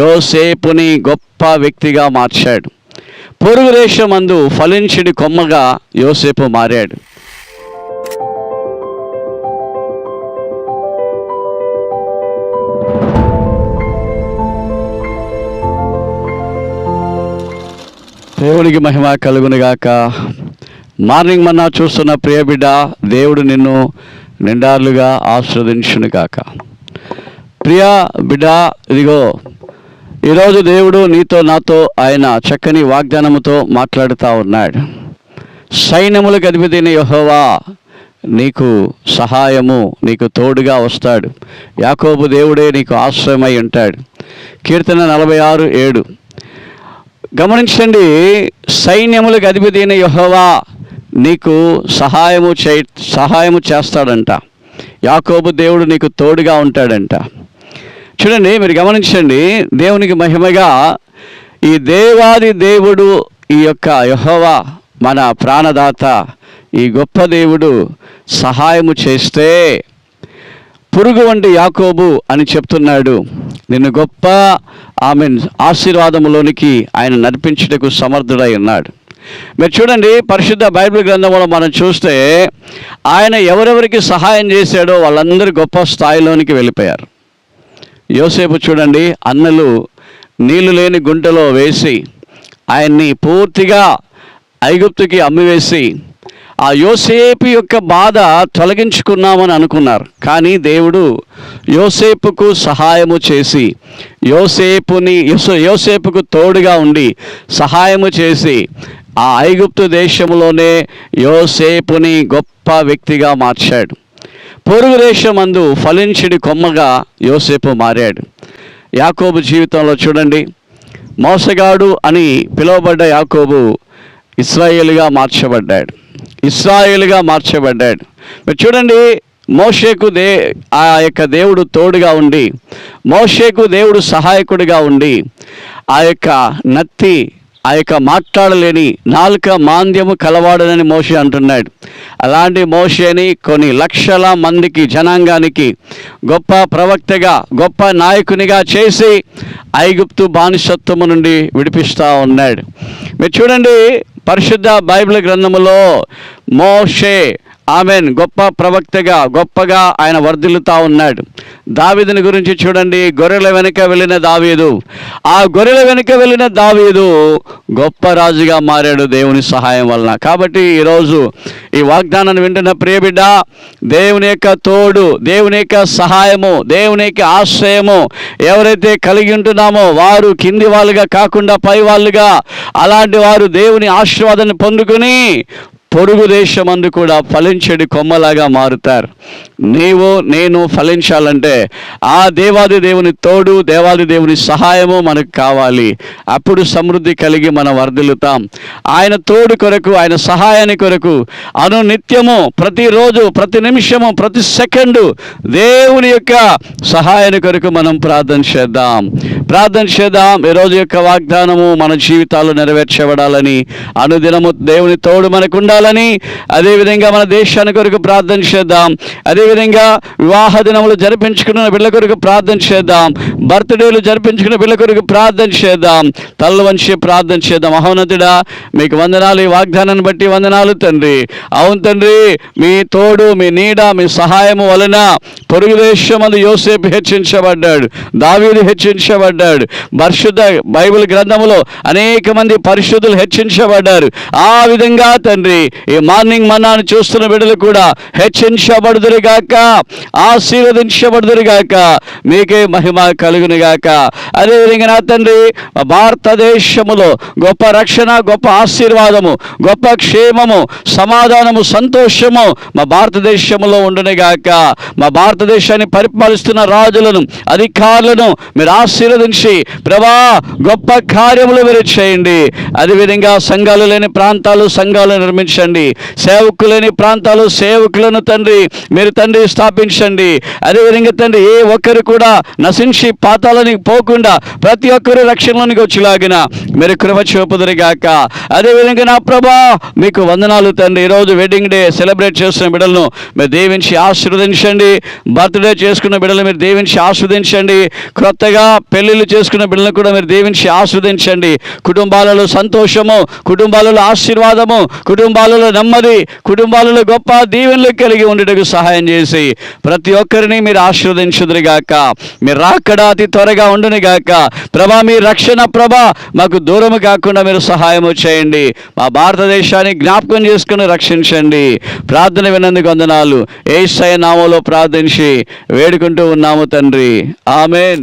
యోసేపుని గొప్ప వ్యక్తిగా మార్చాడు. పొరుగు దేశమందు ఫలించడి కొమ్మగా యోసేపు మారాడు. దేవుడికి మహిమ కలుగునుగాక మార్నింగ్ మన్నా చూస్తున్న ప్రియ బిడ్డ దేవుడు నిన్ను నిండార్లుగా ఆస్వాదించును గాక. ప్రియ బిడ్డ ఇదిగో ఈరోజు దేవుడు నీతో నాతో ఆయన చక్కని వాగ్దానముతో మాట్లాడుతూ ఉన్నాడు. సైన్యములకు అధిపతిని యహోవా నీకు సహాయము నీకు తోడుగా వస్తాడు. యాకోబు దేవుడే నీకు ఆశ్రయమై ఉంటాడు. కీర్తన నలభై ఆరు ఏడు. గమనించండి సైన్యములకు అధిపతి అయిన నీకు సహాయము చే సహాయము చేస్తాడంట. యాకోబు దేవుడు నీకు తోడుగా ఉంటాడంట. చూడండి మీరు గమనించండి దేవునికి మహిమగా ఈ దేవాది దేవుడు ఈ యొక్క యహోవా మన ప్రాణదాత ఈ గొప్ప దేవుడు సహాయము చేస్తే పురుగు వంటి యాకోబు అని చెప్తున్నాడు. నిన్ను గొప్ప ఆమె ఆశీర్వాదములోనికి ఆయన నడిపించుటకు సమర్థుడై ఉన్నాడు. మీరు చూడండి పరిశుద్ధ బైబిల్ గ్రంథంలో మనం చూస్తే ఆయన ఎవరెవరికి సహాయం చేశాడో వాళ్ళందరూ గొప్ప స్థాయిలోనికి వెళ్ళిపోయారు. యోసేపు చూడండి అన్నలు నీళ్ళు లేని గుంటలో వేసి ఆయన్ని పూర్తిగా ఐగుప్తుకి అమ్మివేసి ఆ యోసేపు యొక్క బాధ తొలగించుకున్నామని అనుకున్నారు. కానీ దేవుడు యోసేపుకు సహాయము చేసి యోసేపుని యోసేపుకు తోడుగా ఉండి సహాయము చేసి ఆ ఐగుప్తు దేశంలోనే యోసేపుని గొప్ప వ్యక్తిగా మార్చాడు. పొరుగు దేశమందు ఫలించడి కొమ్మగా యోసేపు మారాడు. యాకోబు జీవితంలో చూడండి మోసగాడు అని పిలువబడ్డ యాకోబు ఇస్రాయేలుగా మార్చబడ్డాడు. ఇస్రాయేల్గా మార్చబడ్డాడు. మీరు చూడండి మోషేకు దే ఆ యొక్క దేవుడు తోడుగా ఉండి మోషేకు దేవుడు సహాయకుడిగా ఉండి ఆ యొక్క నత్తి ఆ యొక్క మాట్లాడలేని నాలుక మాంద్యము కలవాడనని మోషే అంటున్నాడు. అలాంటి మోషేని కొన్ని లక్షల మందికి జనాంగానికి గొప్ప ప్రవక్తగా గొప్ప నాయకునిగా చేసి ఐగుప్తు బానిసత్వము నుండి విడిపిస్తూ ఉన్నాడు. మీరు చూడండి పరిశుద్ధ బైబిల్ గ్రంథములో మోషే ఆమెన్. గొప్ప ప్రవక్తగా గొప్పగా ఆయన వర్ధిల్లుతా ఉన్నాడు. దావీదుని గురించి చూడండి. గొర్రెల వెనుక వెళ్ళిన దావీదు. ఆ గొర్రెల వెనుక వెళ్ళిన దావీదు గొప్ప రాజుగా మారాడు దేవుని సహాయం వలన. కాబట్టి ఈరోజు ఈ వాగ్దానాన్ని వింటున్న ప్రియబిడ్డ దేవుని యొక్క తోడు దేవుని యొక్క సహాయము దేవుని యొక్క ఆశ్రయము ఎవరైతే కలిగి ఉంటున్నామో వారు కింది వాళ్ళుగా కాకుండా పై వాళ్ళుగా అలాంటి వారు దేవుని ఆశీర్వాదాన్ని పొందుకుని పొరుగు దేశమందు కూడా ఫలించడి కొమ్మలాగా మారుతారు. నీవు నేను ఫలించాలంటే ఆ దేవాది దేవుని తోడు దేవాది దేవుని సహాయము మనకు కావాలి. అప్పుడు సమృద్ధి కలిగి మనం వర్ధిల్లుతాం. ఆయన తోడు కొరకు ఆయన సహాయాన్ని కొరకు అను నిత్యము ప్రతిరోజు ప్రతి నిమిషము ప్రతి సెకండు దేవుని యొక్క సహాయాన్ని కొరకు మనం ప్రార్థన చేద్దాం. ప్రార్థన చేద్దాం. ఈరోజు యొక్క వాగ్దానము మన జీవితాలు నెరవేర్చబడాలని అనుదినము దేవుని తోడు మనకు ఉండాలని అదేవిధంగా మన దేశాన్ని కొరకు ప్రార్థన చేద్దాం. అదేవిధంగా వివాహ దినములు జరిపించుకున్న పిల్ల కొరకు ప్రార్థన చేద్దాం. బర్త్డేలు జరిపించుకున్న పిల్ల కొరకు ప్రార్థన చేద్దాం. తల్ల వంచి ప్రార్థన చేద్దాం. మహోన్నతుడా మీకు వందనాలు ఈ వాగ్దానాన్ని బట్టి వందనాలు తండ్రి. అవును తండ్రి మీ తోడు మీ నీడ మీ సహాయము వలన పొరుగు దేశమందు యోసేపు హెచ్చించబడ్డాడు దావీదు హెచ్చించబడ్డాడు పరిశుద్ధ బైబిల్ గ్రంథములో అనేక మంది పరిశుద్ధులు హెచ్చించబడ్డారు. ఆ విధంగా తండ్రి ఈ మార్నింగ్ మన్నాను చూస్తున్న బిడ్డలు కూడా హెచ్చించబడుదురుగాక ఆశీర్వదించబడుదురుగాక మీకే మహిమ కలుగునుగాక. అదేవిధంగా నా తండ్రి భారతదేశములో గొప్ప రక్షణ గొప్ప ఆశీర్వాదము గొప్ప క్షేమము సమాధానము సంతోషము మా భారతదేశములో ఉండునిగాక. మా భారతదేశాన్ని పరిపాలిస్తున్న రాజులను అధికారులను మీరు ఆశీర్వదించి ప్రభా గొప్ప కార్యములు మీరు చేయండి. అదేవిధంగా సంఘాలు లేని ప్రాంతాలు సంఘాలు నిర్మించండి. స్థాపించండి. సేవకులని ప్రాంతాలు సేవకులను తండ్రి మీరు తండ్రి స్థాపించండి. అదేవిధంగా తండ్రి ఏ ఒక్కరు కూడా నశించి పాతాలని పోకుండా ప్రతి ఒక్కరు రక్షణలోనికి వచ్చేలాగిన మీరు కృప చూపుదరిగాక. అదేవిధంగా నా ప్రభా మీకు వందనాలు తండ్రి. ఈరోజు వెడ్డింగ్ డే సెలబ్రేట్ చేస్తున్న బిడ్డలను మీరు దీవించి ఆశీర్వదించండి. బర్త్డే చేసుకున్న బిడ్డలు మీరు దీవించి ఆస్వాదించండి క్రొత్తగా పెళ్ళిళ్ళు చేసుకున్న బిడ్డలను కూడా మీరు దీవించి ఆస్వాదించండి కుటుంబాలలో సంతోషము కుటుంబాలలో ఆశీర్వాదము కుటుంబాలలో నెమ్మది కుటుంబాలలో గొప్ప దీవెనలు కలిగి ఉండటకు సహాయం చేసి ప్రతి ఒక్కరిని మీరు ఆశీర్వదించుదురుగాక. మీరు రాకడ అతి త్వరగా ఉండునిగాక. ప్రభా మీ రక్షణ ప్రభ మాకు దూరము కాకుండా మీరు సహాయము చేయండి. మా భారతదేశాన్ని జ్ఞాపకం చేసుకుని రక్షించండి. ప్రార్థన వినందుకు వందనాలు. ఏసయ నామంలో ప్రార్థించి వేడుకుంటూ ఉన్నాము తండ్రి. ఆమెన్.